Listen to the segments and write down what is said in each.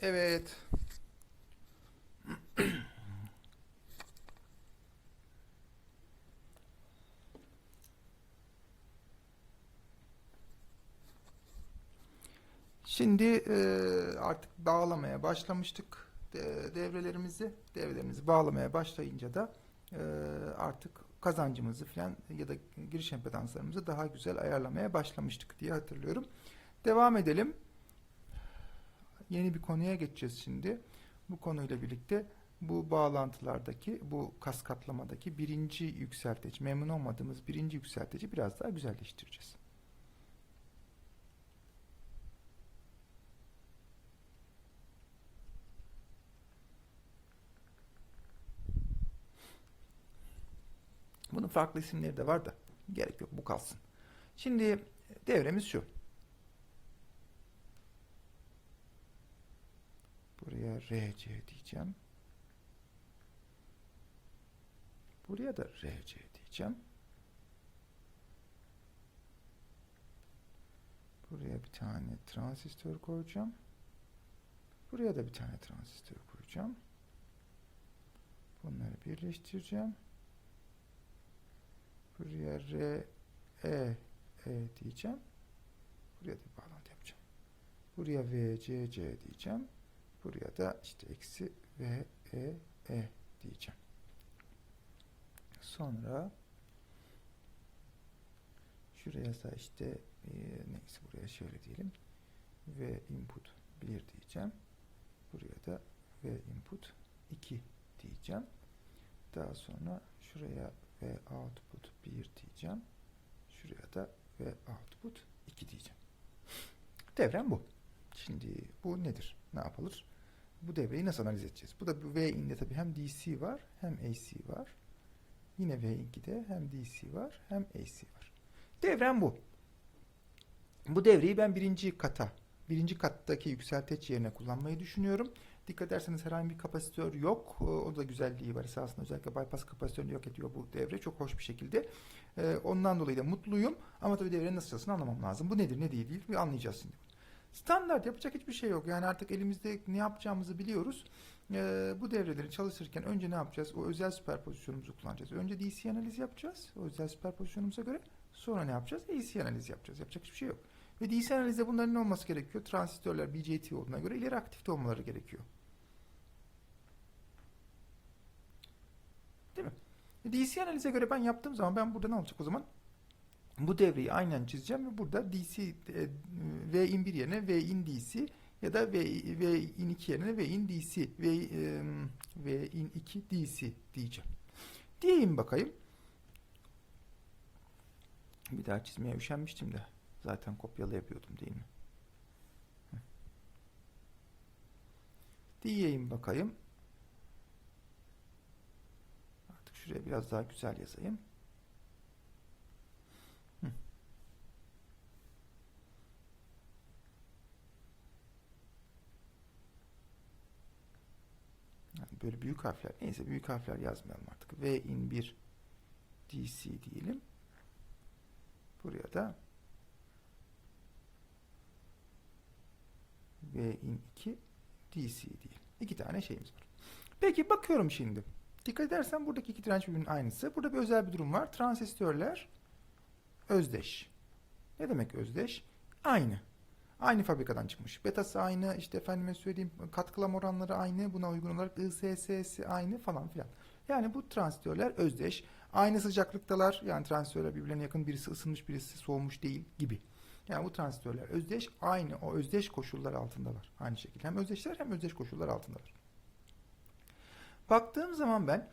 Evet. Şimdi e, artık bağlamaya başlamıştık de- devrelerimizi. Devrelerimizi bağlamaya başlayınca da e, artık kazancımızı falan ya da giriş empedanslarımızı daha güzel ayarlamaya başlamıştık diye hatırlıyorum. Devam edelim. Yeni bir konuya geçeceğiz şimdi. Bu konuyla birlikte bu bağlantılardaki, bu kaskatlamadaki birinci yükselteci, memnun olmadığımız birinci yükselteci biraz daha güzelleştireceğiz. Bunun farklı isimleri de var da gerek yok bu kalsın. Şimdi devremiz şu. Buraya RC diyeceğim. Buraya da RC diyeceğim. Buraya bir tane transistör koyacağım. Buraya da bir tane transistör koyacağım. Bunları birleştireceğim. Buraya R, E, E diyeceğim. Buraya da bir bağlantı yapacağım. Buraya V, C, C diyeceğim. Buraya da işte eksi V, E, E diyeceğim. Sonra şuraya da işte e, neyse buraya şöyle diyelim. V input 1 diyeceğim. Buraya da V input 2 diyeceğim. Daha sonra şuraya ve output 1 diyeceğim. Şuraya da ve output 2 diyeceğim. Devrem bu. Şimdi bu nedir? Ne yapılır? Bu devreyi nasıl analiz edeceğiz? Bu da V in'de tabii hem DC var hem AC var. Yine V in'de hem DC var hem AC var. Devrem bu. Bu devreyi ben birinci kata, birinci kattaki yükselteç yerine kullanmayı düşünüyorum. Dikkat ederseniz herhangi bir kapasitör yok. Ee, O da güzelliği var esasında. Özellikle bypass kapasitörünü yok ediyor bu devre. Çok hoş bir şekilde. Ee, Ondan dolayı da mutluyum. Ama tabii devrenin nasıl çalıştığını anlamam lazım. Bu nedir ne değil değil anlayacağız şimdi. Standart yapacak hiçbir şey yok. Yani artık elimizde ne yapacağımızı biliyoruz. Ee, bu devreleri çalışırken önce ne yapacağız? O özel süperpozisyonumuzu kullanacağız. Önce DC analiz yapacağız. O özel süperpozisyonumuza göre. Sonra ne yapacağız? AC analiz yapacağız. Yapacak hiçbir şey yok. Ve DC analizde bunların ne olması gerekiyor? Transistörler BJT olduğuna göre ileri aktifte olmaları gerekiyor. Değil mi? DC analize göre ben yaptığım zaman ben burada ne olacak o zaman? Bu devreyi aynen çizeceğim ve burada DC e, V in 1 yerine V in DC ya da V, v in 2 yerine V in DC V, e, v in 2 DC diyeceğim. Diyeyim bakayım. Bir daha çizmeye üşenmiştim de. Zaten kopyalı yapıyordum değil mi? Diyeyim bakayım. Artık şuraya biraz daha güzel yazayım. Böyle büyük harfler. Neyse büyük harfler yazmayalım artık. V in 1 DC diyelim. Buraya da V in 2 DC diyelim. İki tane şeyimiz var. Peki bakıyorum şimdi. Dikkat edersen buradaki iki direnç birbirinin aynısı. Burada bir özel bir durum var. Transistörler özdeş. Ne demek özdeş? Aynı. Aynı fabrikadan çıkmış. Betası aynı, işte efendime söyleyeyim katkılama oranları aynı, buna uygun olarak ISS'si aynı falan filan. Yani bu transistörler özdeş. Aynı sıcaklıktalar. Yani transistörler birbirlerine yakın. Birisi ısınmış, birisi soğumuş değil gibi. Yani bu transistörler özdeş. Aynı o özdeş koşullar altındalar. Aynı şekilde. Hem özdeşler hem özdeş koşullar altındalar. Baktığım zaman ben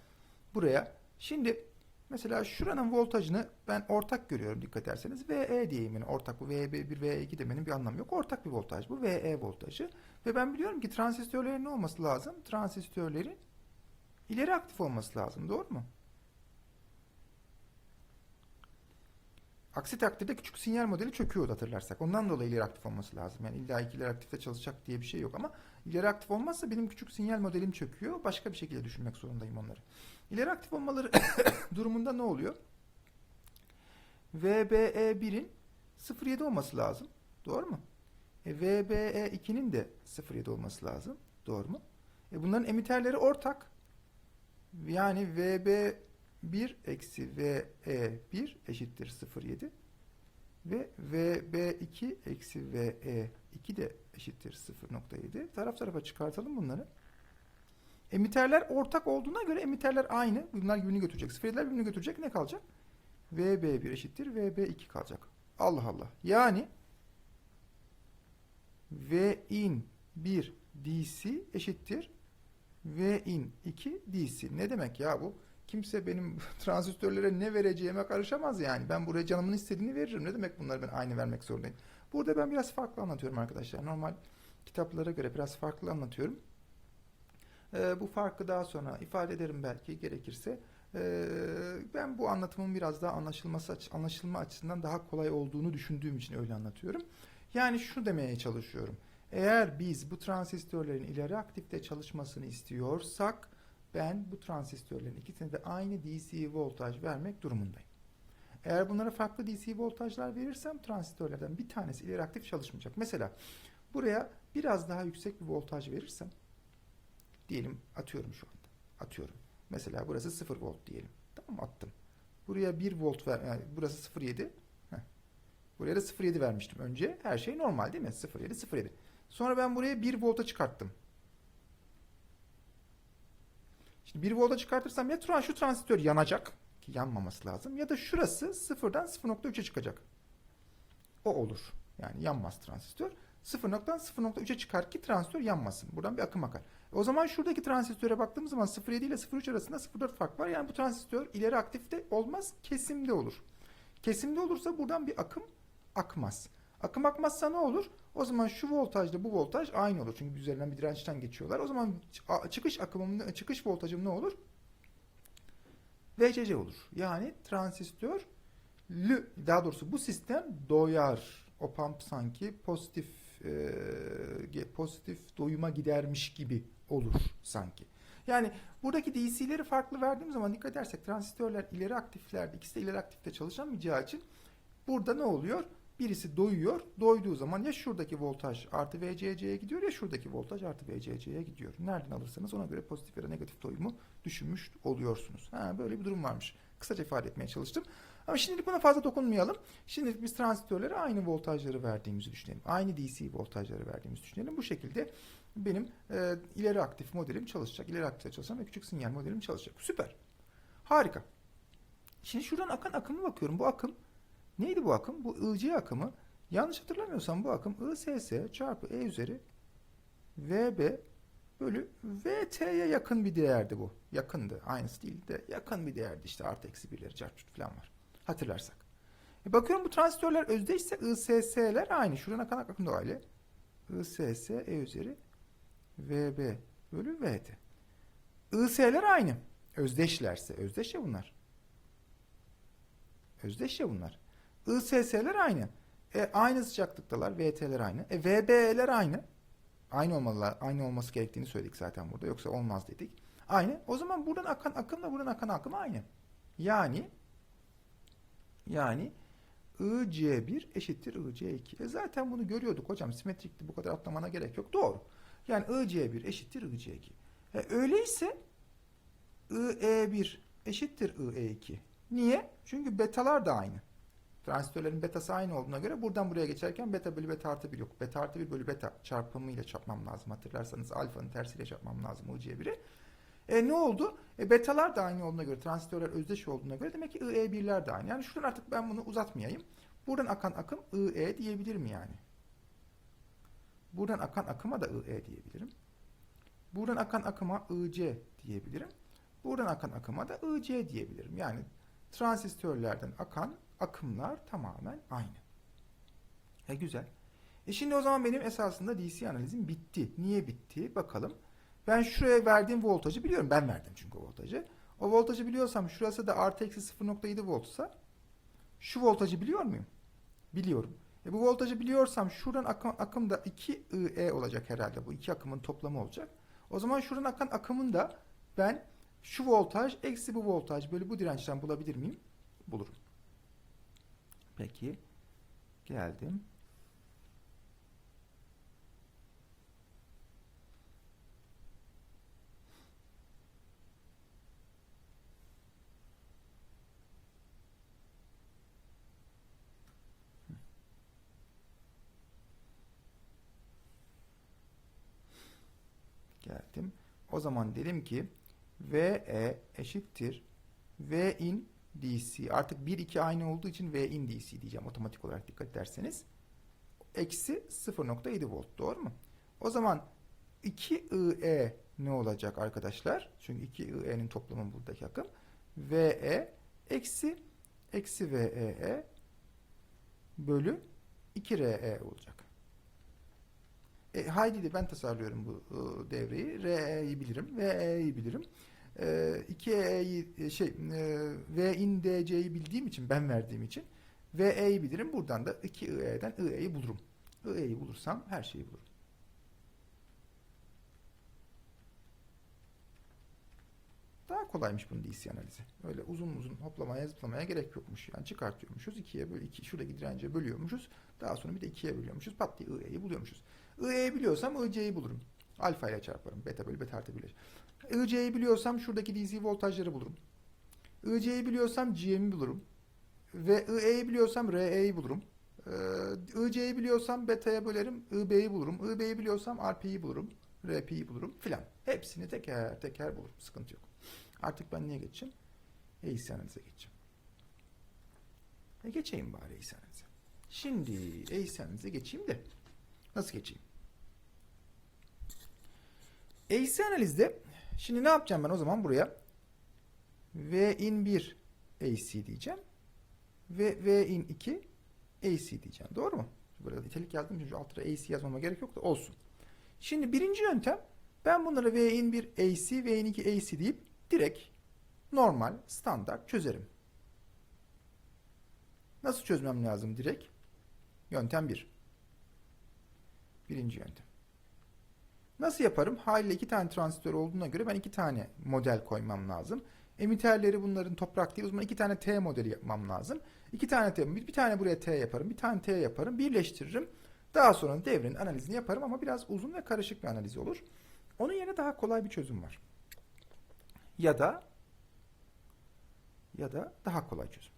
buraya şimdi mesela şuranın voltajını ben ortak görüyorum dikkat ederseniz. VE diyeyim yani ortak bu VB1 VE2 demenin bir anlamı yok. Ortak bir voltaj bu VE voltajı. Ve ben biliyorum ki transistörlerin ne olması lazım? Transistörlerin ileri aktif olması lazım. Doğru mu? Aksi takdirde küçük sinyal modeli çöküyordu hatırlarsak. Ondan dolayı ileri aktif olması lazım. Yani illa ileri aktifte çalışacak diye bir şey yok ama ileri aktif olmazsa benim küçük sinyal modelim çöküyor. Başka bir şekilde düşünmek zorundayım onları. İleri aktif olmaları durumunda ne oluyor? VBE1'in 0.7 olması lazım. Doğru mu? E, VBE2'nin de 0.7 olması lazım. Doğru mu? E, bunların emiterleri ortak. Yani VB1 eksi VE1 eşittir 0.7 ve VB2 eksi VE2 de eşittir 0.7. Taraf tarafa çıkartalım bunları. Emiterler ortak olduğuna göre emiterler aynı. Bunlar birbirini götürecek. 0.7'ler birbirini götürecek. Ne kalacak? VB1 eşittir VB2 kalacak. Allah Allah. Yani V in 1 DC eşittir V in 2 DC. Ne demek ya bu? Kimse benim transistörlere ne vereceğime karışamaz yani. Ben buraya canımın istediğini veririm. Ne demek bunları ben aynı vermek zorundayım? Burada ben biraz farklı anlatıyorum arkadaşlar. Normal kitaplara göre biraz farklı anlatıyorum. Ee, bu farkı daha sonra ifade ederim belki gerekirse. Ee, ben bu anlatımın biraz daha anlaşılması anlaşılma açısından daha kolay olduğunu düşündüğüm için öyle anlatıyorum. Yani şu demeye çalışıyorum. Eğer biz bu transistörlerin ileri aktifte çalışmasını istiyorsak ben bu transistörlerin ikisine de aynı DC voltaj vermek durumundayım. Eğer bunlara farklı DC voltajlar verirsem transistörlerden bir tanesi ileri aktif çalışmayacak. Mesela buraya biraz daha yüksek bir voltaj verirsem diyelim atıyorum şu anda. Atıyorum. Mesela burası 0 volt diyelim. Tamam? Attım. Buraya 1 volt ver, yani burası 0.7. Heh. Buraya da 0.7 vermiştim önce. Her şey normal değil mi? 0.7 0.7. Sonra ben buraya 1 volta çıkarttım. Şimdi 1 volta çıkartırsam ya şu transistör yanacak ki yanmaması lazım ya da şurası 0'dan 0.3'e çıkacak. O olur. Yani yanmaz transistör. 0.'dan 0.3'e çıkar ki transistör yanmasın. Buradan bir akım akar. O zaman şuradaki transistöre baktığımız zaman 0.7 ile 0.3 arasında 0.4 fark var. Yani bu transistör ileri aktifte olmaz, kesimde olur. Kesimde olursa buradan bir akım akmaz. Akım akmazsa ne olur? O zaman şu voltajla bu voltaj aynı olur. Çünkü üzerinden bir dirençten geçiyorlar. O zaman çıkış akımım, çıkış voltajım ne olur? VCC olur. Yani transistör daha doğrusu bu sistem doyar. O pump sanki pozitif e, pozitif doyuma gidermiş gibi olur sanki. Yani buradaki DC'leri farklı verdiğim zaman dikkat edersek transistörler ileri aktiflerde ikisi de ileri aktifte çalışamayacağı için burada ne oluyor? Birisi doyuyor. Doyduğu zaman ya şuradaki voltaj artı VCC'ye gidiyor ya şuradaki voltaj artı VCC'ye gidiyor. Nereden alırsanız ona göre pozitif ya da negatif doyumu düşünmüş oluyorsunuz. Ha, böyle bir durum varmış. Kısaca ifade etmeye çalıştım. Ama şimdilik buna fazla dokunmayalım. Şimdilik biz transistörlere aynı voltajları verdiğimizi düşünelim. Aynı DC voltajları verdiğimizi düşünelim. Bu şekilde benim e, ileri aktif modelim çalışacak. İleri aktifte çalışan ve küçük sinyal modelim çalışacak. Süper. Harika. Şimdi şuradan akan akıma bakıyorum. Bu akım neydi bu akım? Bu IC akımı. Yanlış hatırlamıyorsam bu akım ISS çarpı E üzeri VB bölü VT'ye yakın bir değerdi bu. Yakındı. Aynısı değil de yakın bir değerdi. İşte artı eksi birleri çarpı falan var. Hatırlarsak. E bakıyorum bu transistörler özdeşse ISS'ler aynı. Şuradan akan akım öyle. ISS E üzeri VB bölü VT. IS'ler aynı. Özdeşlerse. Özdeş ya bunlar. Özdeş ya bunlar. ISS'ler aynı. E, aynı sıcaklıktalar. VT'ler aynı. E, VB'ler aynı. Aynı olmalılar. Aynı olması gerektiğini söyledik zaten burada. Yoksa olmaz dedik. Aynı. O zaman buradan akan akımla buradan akan akım aynı. Yani yani IC1 eşittir IC2. E zaten bunu görüyorduk hocam. Simetrikti bu kadar atlamana gerek yok. Doğru. Yani IC1 eşittir IC2. E öyleyse IE1 eşittir IE2. Niye? Çünkü betalar da aynı. Transistörlerin betası aynı olduğuna göre buradan buraya geçerken beta bölü beta artı 1 yok. Beta artı 1 bölü beta çarpımıyla çarpmam lazım. Hatırlarsanız alfanın tersiyle çarpmam lazım IC1'i. E ne oldu? E betalar da aynı olduğuna göre, transistörler özdeş olduğuna göre demek ki IE1'ler de aynı. Yani şuradan artık ben bunu uzatmayayım. Buradan akan akım IE diyebilirim yani. Buradan akan akıma da IE diyebilirim. Buradan akan akıma IC diyebilirim. Buradan akan akıma da IC diyebilirim. Yani transistörlerden akan akımlar tamamen aynı. E güzel. E şimdi o zaman benim esasında DC analizim bitti. Niye bitti? Bakalım. Ben şuraya verdiğim voltajı biliyorum. Ben verdim çünkü o voltajı. O voltajı biliyorsam şurası da artı eksi 0.7 voltsa şu voltajı biliyor muyum? Biliyorum. E bu voltajı biliyorsam şuradan akım, akım da 2 IE olacak herhalde. Bu iki akımın toplamı olacak. O zaman şuradan akan akımın da ben şu voltaj eksi bu voltaj bölü bu dirençten bulabilir miyim? Bulurum. Peki. Geldim. Geldim. O zaman dedim ki VE eşittir V in DC. Artık 1 2 aynı olduğu için V in DC diyeceğim otomatik olarak dikkat ederseniz. Eksi 0.7 volt. Doğru mu? O zaman 2IE ne olacak arkadaşlar? Çünkü 2IE'nin toplamı buradaki akım. VE eksi eksi VEE bölü 2RE olacak. E, haydi de ben tasarlıyorum bu e, devreyi. RE'yi bilirim. VE'yi bilirim. E, 2E'yi şey e, V in DC'yi bildiğim için ben verdiğim için VE'yi bilirim. Buradan da 2IE'den IE'yi bulurum. IE'yi bulursam her şeyi bulurum. Daha kolaymış bunun DC analizi. Öyle uzun uzun hoplamaya zıplamaya gerek yokmuş. Yani çıkartıyormuşuz. ikiye böl iki şuradaki dirence bölüyormuşuz. Daha sonra bir de ikiye bölüyormuşuz. Pat diye IE'yi buluyormuşuz. IE'yi biliyorsam IC'yi bulurum. Alfa ile çarparım. Beta bölü beta artı 1. IC'yi biliyorsam şuradaki DC voltajları bulurum. IC'yi biliyorsam GM'i bulurum. Ve IE'yi biliyorsam RE'yi bulurum. Ee, IC'yi biliyorsam beta'ya bölerim. IB'yi bulurum. IB'yi biliyorsam RP'yi bulurum. RP'yi bulurum filan. Hepsini teker teker bulurum. Sıkıntı yok. Artık ben niye geçeceğim? AC analize geçeceğim. E geçeyim bari AC analize. Şimdi AC analize geçeyim de nasıl geçeyim? AC analizde şimdi ne yapacağım ben o zaman buraya? V in 1 AC diyeceğim. Ve V in 2 AC diyeceğim. Doğru mu? Böyle nitelik yazdım çünkü altına AC yazmama gerek yok da olsun. Şimdi birinci yöntem ben bunları V in 1 AC, V in 2 AC deyip direkt normal, standart çözerim. Nasıl çözmem lazım direkt? Yöntem 1. Birinci yöntem. Nasıl yaparım? Haliyle iki tane transistör olduğuna göre ben iki tane model koymam lazım. Emiterleri bunların toprak değil. O zaman iki tane T modeli yapmam lazım. İki tane T, bir, bir tane buraya T yaparım, bir tane T yaparım, birleştiririm. Daha sonra devrenin analizini yaparım ama biraz uzun ve karışık bir analiz olur. Onun yerine daha kolay bir çözüm var. Ya da ya da daha kolay çözüm.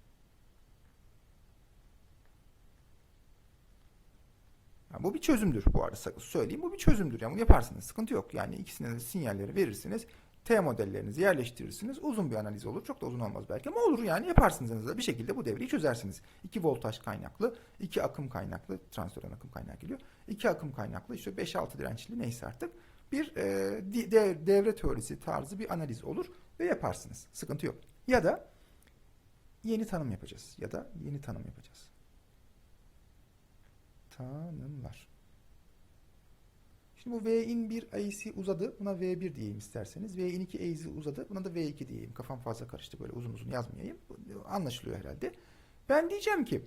Yani bu bir çözümdür bu arada söyleyeyim. Bu bir çözümdür. Yani bunu yaparsınız. Sıkıntı yok. Yani ikisine de sinyalleri verirsiniz. T modellerinizi yerleştirirsiniz. Uzun bir analiz olur. Çok da uzun olmaz belki ama olur yani yaparsınız azından. Bir şekilde bu devreyi çözersiniz. 2 voltaj kaynaklı, 2 akım kaynaklı, transistörden akım kaynağı geliyor. 2 akım kaynaklı, işte 5-6 dirençli neyse artık bir e, de, devre teorisi tarzı bir analiz olur ve yaparsınız. Sıkıntı yok. Ya da yeni tanım yapacağız. Ya da yeni tanım yapacağız. Tanımlar. Şimdi bu V in 1 AC uzadı. Buna V1 diyeyim isterseniz. V in 2 AC uzadı. Buna da V2 diyeyim. Kafam fazla karıştı. Böyle uzun uzun yazmayayım. Anlaşılıyor herhalde. Ben diyeceğim ki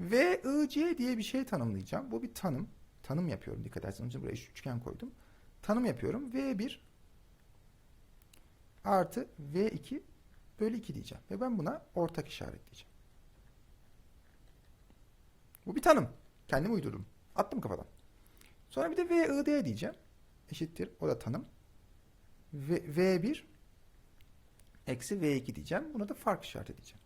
VIC diye bir şey tanımlayacağım. Bu bir tanım. Tanım yapıyorum dikkat ederseniz. Onun buraya üçgen koydum. Tanım yapıyorum. V1 artı V2 bölü 2 diyeceğim. Ve ben buna ortak işaretleyeceğim. Bu bir tanım. Kendim uydurdum. Attım kafadan. Sonra bir de VID diyeceğim. Eşittir. O da tanım. V, V1 eksi V2 diyeceğim. Buna da fark işaret edeceğim.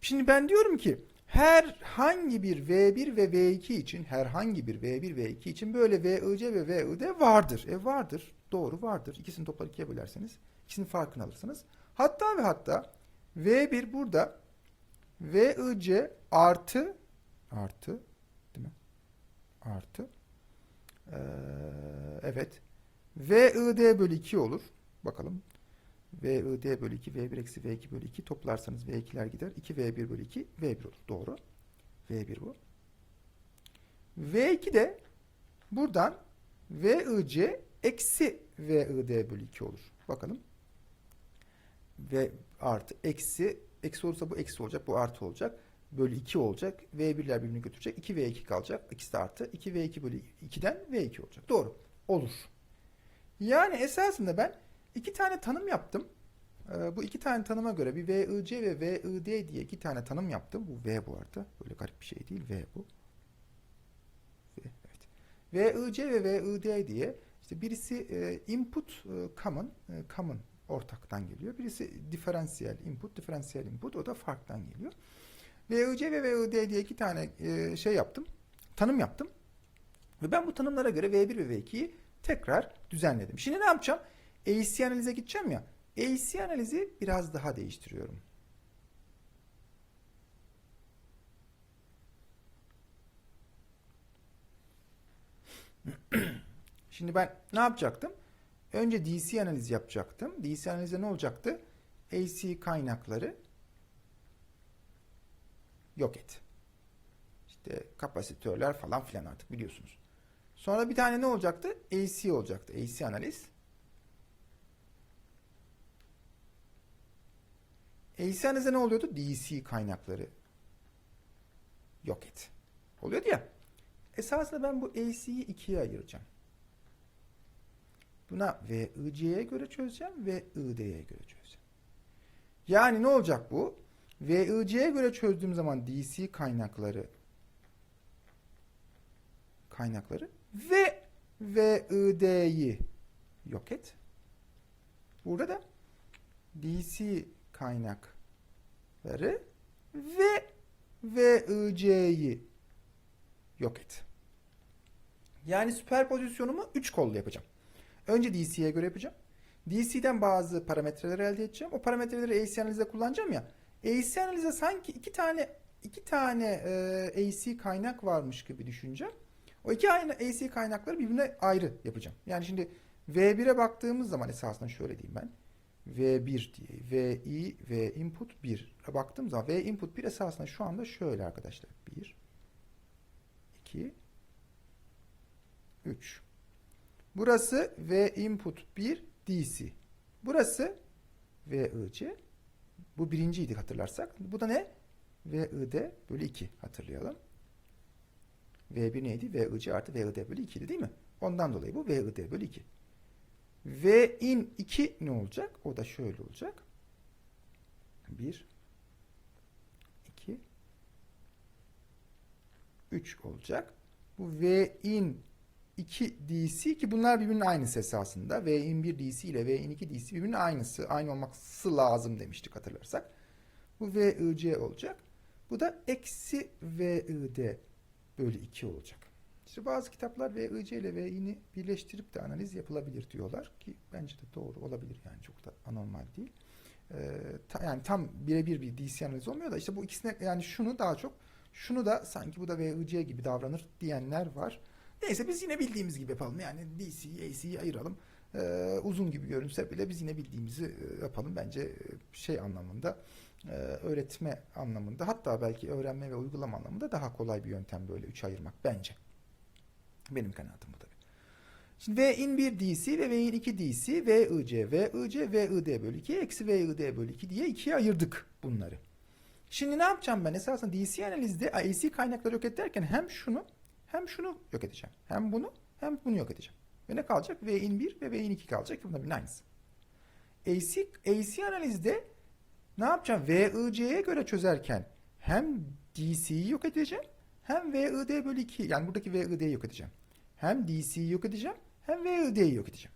Şimdi ben diyorum ki herhangi bir V1 ve V2 için herhangi bir V1 ve V2 için böyle VIC ve VID vardır. E vardır. Doğru vardır. İkisini toplar ikiye bölerseniz ikisinin farkını alırsınız. Hatta ve hatta V1 burada VIC artı artı değil mi? Artı ee, evet VID bölü 2 olur. Bakalım. VID bölü 2 V1 eksi V2 bölü 2 toplarsanız V2'ler gider. 2 V1 bölü 2 V1 olur. Doğru. V1 bu. V2 de buradan VIC eksi VID bölü 2 olur. Bakalım. V artı eksi eksi olursa bu eksi olacak. Bu artı olacak. Bölü 2 olacak. V1'ler birbirini götürecek. 2 V2 kalacak. İkisi de artı. 2 V2 bölü 2'den V2 olacak. Doğru. Olur. Yani esasında ben iki tane tanım yaptım. Ee, bu iki tane tanıma göre bir VIC ve VID diye iki tane tanım yaptım. Bu V bu arada. Böyle garip bir şey değil. V bu. V, evet. VIC ve VID diye işte birisi e, input e, common, e, common ortaktan geliyor. Birisi diferansiyel input, diferansiyel input o da farktan geliyor. VIC ve VID diye iki tane e, şey yaptım. Tanım yaptım. Ve ben bu tanımlara göre V1 ve V2'yi tekrar düzenledim. Şimdi ne yapacağım? AC analize gideceğim ya. AC analizi biraz daha değiştiriyorum. Şimdi ben ne yapacaktım? Önce DC analiz yapacaktım. DC analizde ne olacaktı? AC kaynakları yok et. İşte kapasitörler falan filan artık biliyorsunuz. Sonra bir tane ne olacaktı? AC olacaktı. AC analiz. AC analizde ne oluyordu? DC kaynakları yok et. Oluyordu ya. Esasında ben bu AC'yi ikiye ayıracağım. Buna VIC'ye göre çözeceğim ve ID'ye göre çözeceğim. Yani ne olacak bu? VIC'ye göre çözdüğüm zaman DC kaynakları kaynakları ve VID'yi yok et. Burada da DC kaynakları ve VIC'yi yok et. Yani süperpozisyonumu 3 kollu yapacağım. Önce DC'ye göre yapacağım. DC'den bazı parametreler elde edeceğim. O parametreleri AC analizde kullanacağım ya. AC analizde sanki iki tane iki tane e, AC kaynak varmış gibi düşüneceğim. O iki aynı AC kaynakları birbirine ayrı yapacağım. Yani şimdi V1'e baktığımız zaman esasında şöyle diyeyim ben. V1 diye VI V input 1'e baktığım zaman V input 1 esasında şu anda şöyle arkadaşlar. 1 2 3 Burası V input 1 DC. Burası VIC. Bu birinciydi hatırlarsak. Bu da ne? VID bölü 2 hatırlayalım. V1 neydi? VIC artı VID bölü 2'di değil mi? Ondan dolayı bu VID bölü 2. V in 2 ne olacak? O da şöyle olacak. 1 2 3 olacak. Bu V in 2 DC ki bunlar birbirinin aynısı esasında. V in 1 DC ile V in 2 DC birbirinin aynısı. Aynı olması lazım demiştik hatırlarsak. Bu VIC olacak. Bu da eksi VID bölü 2 olacak. İşte bazı kitaplar VIC ile VI'ni birleştirip de analiz yapılabilir diyorlar ki bence de doğru olabilir yani çok da anormal değil. Ee, ta, yani tam birebir bir DC analiz olmuyor da işte bu ikisine yani şunu daha çok şunu da sanki bu da VIC gibi davranır diyenler var. Neyse biz yine bildiğimiz gibi yapalım. Yani DC, AC'yi ayıralım. Ee, uzun gibi görünse bile biz yine bildiğimizi e, yapalım. Bence e, şey anlamında e, öğretme anlamında hatta belki öğrenme ve uygulama anlamında daha kolay bir yöntem böyle üç ayırmak bence. Benim kanaatim bu tabii. Şimdi V in 1 DC ve V in 2 DC, V IC, V IC, V ID bölü 2 eksi V ID bölü 2 diye ikiye ayırdık bunları. Şimdi ne yapacağım ben? Esasında DC analizde AC kaynakları yok ederken hem şunu hem şunu yok edeceğim. Hem bunu hem bunu yok edeceğim. Ve ne kalacak? V in 1 ve V in 2 kalacak. Bunlar birbirinin aynısı. AC, AC analizde ne yapacağım? VIC'ye göre çözerken hem DC'yi yok edeceğim hem VID bölü 2 yani buradaki VID'yi yok edeceğim. Hem DC'yi yok edeceğim hem VID'yi yok edeceğim.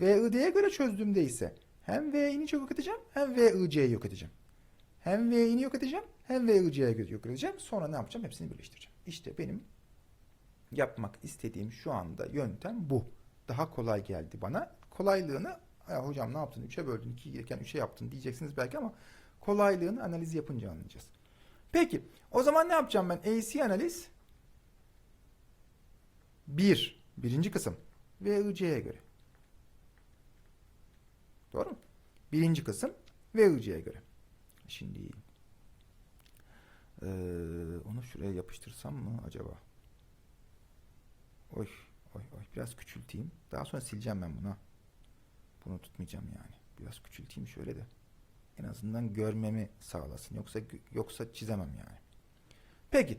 VID'ye göre çözdüğümde ise hem V'ini yok edeceğim hem VIC'yi yok edeceğim. Hem V'ini yok edeceğim hem VIC'ye yok edeceğim. Sonra ne yapacağım? Hepsini birleştireceğim. İşte benim yapmak istediğim şu anda yöntem bu. Daha kolay geldi bana. Kolaylığını ya hocam ne yaptın? 3'e böldün, 2 iken 3'e yaptın diyeceksiniz belki ama kolaylığını analiz yapınca anlayacağız. Peki o zaman ne yapacağım ben? AC analiz 1. Birinci kısım. VIC'ye göre. Doğru mu? Birinci kısım VIC'ye göre. Şimdi ee, onu şuraya yapıştırsam mı acaba? Oy, oy, oy. Biraz küçülteyim. Daha sonra sileceğim ben bunu. Bunu tutmayacağım yani. Biraz küçülteyim şöyle de. En azından görmemi sağlasın. Yoksa yoksa çizemem yani. Peki.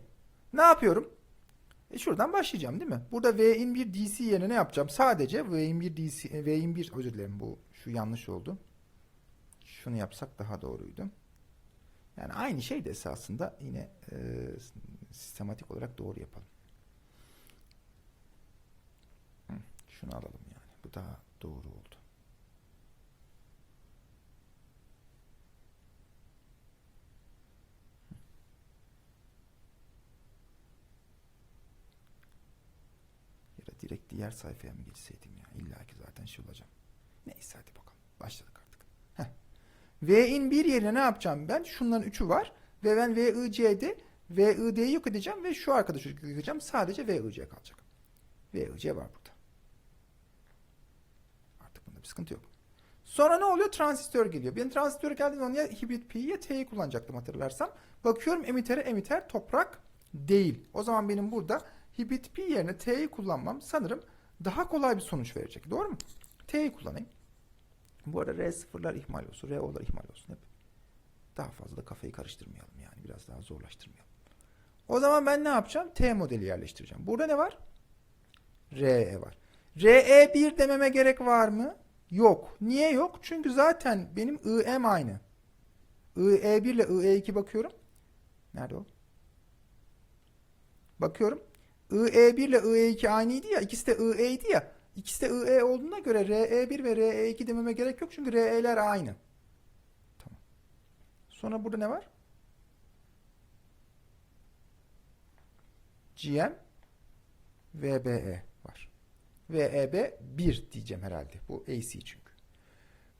Ne yapıyorum? E şuradan başlayacağım değil mi? Burada V in 1 DC yerine ne yapacağım? Sadece V in 1 DC V in 1 özür dilerim bu şu yanlış oldu. Şunu yapsak daha doğruydu. Yani aynı şey de esasında yine e, sistematik olarak doğru yapalım. Şunu alalım yani. Bu daha doğru oldu. Ya direkt diğer sayfaya mı geçseydim ya? İlla ki zaten şey olacağım. Neyse hadi bakalım. Başladık. V'in bir yerine ne yapacağım ben? Şunların üçü var. Ve ben VIC'de VID'yi yok edeceğim ve şu arkadaşı yok edeceğim. Sadece VIC kalacak. VIC var burada. Artık bunda bir sıkıntı yok. Sonra ne oluyor? Transistör geliyor. Ben transistör geldiği zaman ya hibrit P'yi ya T'yi kullanacaktım hatırlarsam. Bakıyorum emitere emiter toprak değil. O zaman benim burada hibrit P yerine T'yi kullanmam sanırım daha kolay bir sonuç verecek. Doğru mu? T'yi kullanayım. Bu arada R sıfırlar ihmal olsun. R O'lar ihmal olsun hep. Daha fazla da kafayı karıştırmayalım yani. Biraz daha zorlaştırmayalım. O zaman ben ne yapacağım? T modeli yerleştireceğim. Burada ne var? RE var. RE1 dememe gerek var mı? Yok. Niye yok? Çünkü zaten benim IM aynı. IE1 ile IE2 bakıyorum. Nerede o? Bakıyorum. IE1 ile IE2 aynıydı ya. İkisi de IE'ydi ya. İkisi de IE olduğuna göre RE1 ve RE2 dememe gerek yok. Çünkü RE'ler aynı. Tamam. Sonra burada ne var? GM VBE var. VEB 1 diyeceğim herhalde. Bu AC çünkü.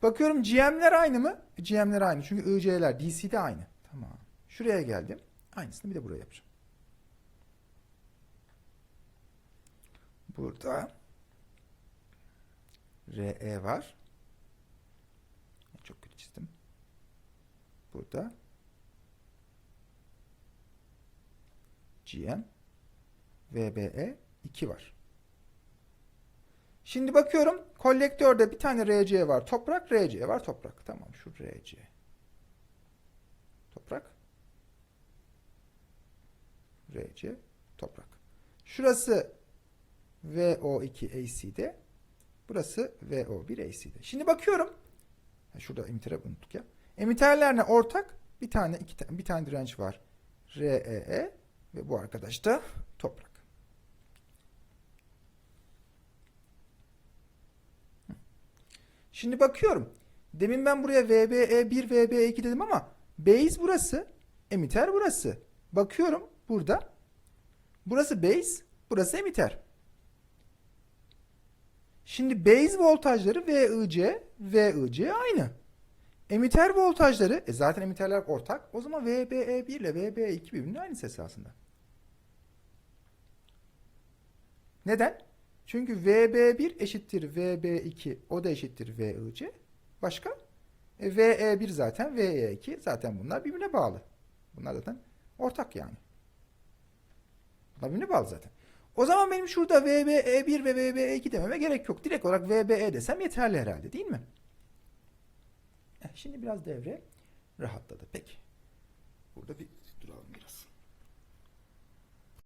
Bakıyorum GM'ler aynı mı? GM'ler aynı. Çünkü IC'ler DC'de aynı. Tamam. Şuraya geldim. Aynısını bir de buraya yapacağım. Burada RE var. Çok kötü çizdim. Burada GM VBE 2 var. Şimdi bakıyorum kolektörde bir tane RC var. Toprak RC var. Toprak. Tamam şu RC. Toprak. RC. Toprak. Şurası VO2 AC'de. Burası VO1 AC'de. Şimdi bakıyorum. Şurada emitere unuttuk ya. Emiterlerle ortak bir tane iki tane bir tane direnç var. REE ve bu arkadaş da toprak. Şimdi bakıyorum. Demin ben buraya VBE1, VBE2 dedim ama base burası, emiter burası. Bakıyorum burada. Burası base, burası emiter. Şimdi base voltajları VIC, VIC aynı. Emiter voltajları, e zaten emiterler ortak. O zaman VBE1 ile VBE2 birbirinin aynısı esasında. Neden? Çünkü VB1 eşittir VB2, o da eşittir VIC. Başka? E, VE1 zaten, VE2 zaten bunlar birbirine bağlı. Bunlar zaten ortak yani. Bunlar birbirine bağlı zaten. O zaman benim şurada VBE1 ve VBE2 dememe gerek yok. Direkt olarak VBE desem yeterli herhalde değil mi? Eh, Şimdi biraz devre rahatladı. Peki. Burada bir.